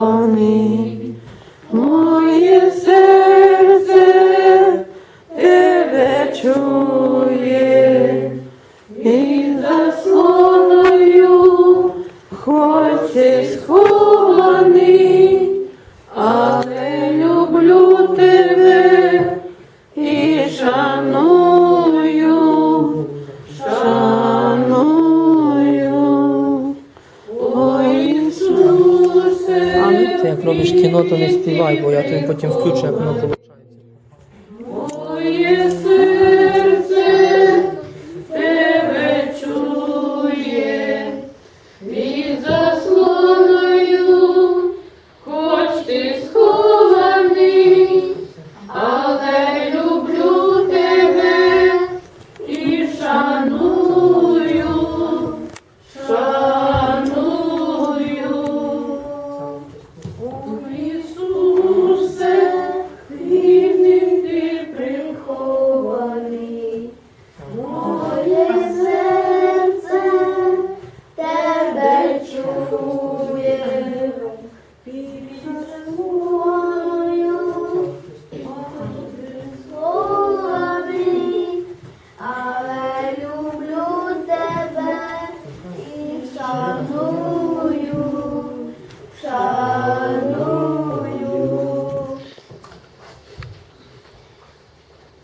Амінь. Моє серце тебе чує, і заслоною хоч ти схований, ти як робиш кіно, то не співай, бо я тобі потім включу, як воно виходить.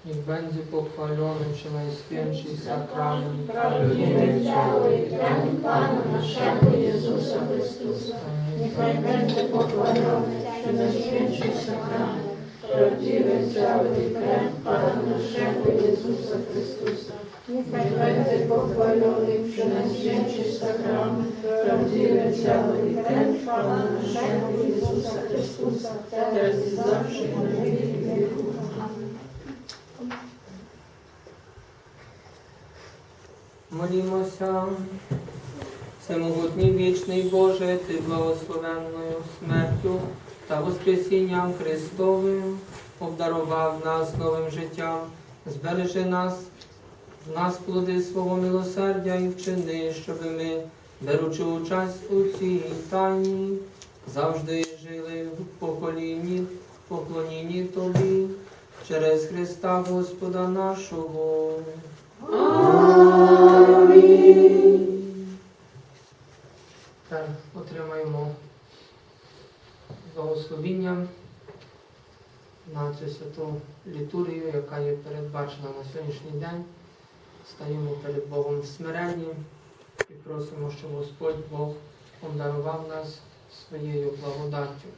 Niech będzie pochwalony Przenajświętszy Sakrament Prawdziwy ciało i krem Pana naszego Jezusa Chrystusa. Niechaj będzie pochwalony Przenajświętszy Sakrament. Prawdziwy ciało i krem Pana naszego Jezusa Chrystusa. Niechaj będzie pochwalony Przenajświętszy Sakrament. Prawdziwe ciało i krem Pana naszego Jezusa Chrystusa. Teraz i zawsze i na wieki wieków. Amen. Молімося. Всемогутній вічний Боже, Ти благословенною смертю та Воскресінням Христовим обдарував нас новим життям, збережи нас, в нас плоди свого милосердя і вчини, щоб ми, беручи участь у цій тайні, завжди жили в поколінні, поклонінні Тобі через Христа Господа нашого. Так, отримаємо благословіння на цю святу літургію, яка є передбачена на сьогоднішній день. Стаємо перед Богом в смиренні і просимо, щоб Господь Бог обдарував нас своєю благодаттю.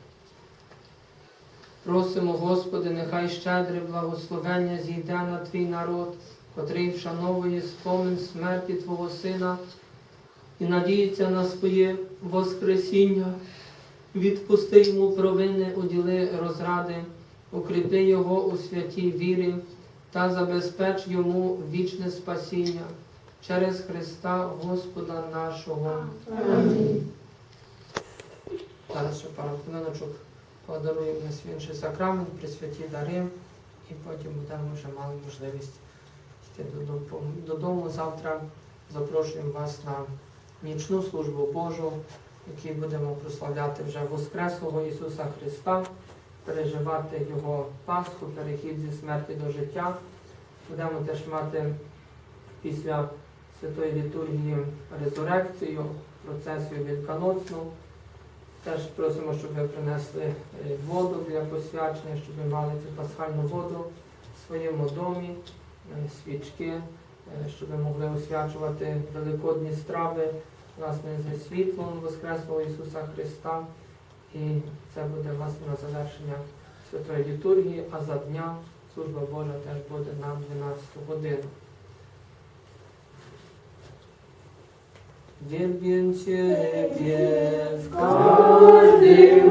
Просимо, Господи, нехай щедре благословення зійде на Твій народ, котрий вшановує спомин смерті Твого Сина і надіється на своє Воскресіння. Відпусти йому провини, уділи розради, укріпи його у святій вірі та забезпеч йому вічне спасіння через Христа Господа нашого. Амінь. Зараз ще пару хвилиночок подаруємо на святий сакрамент, присвяті дари, і потім будемо вже мали можливість йти додому. Завтра запрошуємо вас на нічну службу Божу, в якій будемо прославляти вже Воскреслого Ісуса Христа, переживати Його Пасху, перехід зі смерті до життя. Будемо теж мати після святої літургії резурекцію, процесію великоноцну. Теж просимо, щоб ви принесли е, воду для посвячення, щоб ви мали цю пасхальну воду в своєму домі, свічки, е, щоб могли освячувати великодні страви власне зі світлом Воскреслого Ісуса Христа. І це буде власне на завершення святої літургії, а за дня служба Божа теж буде на 12 годину. Wielbię Ciebie w każdym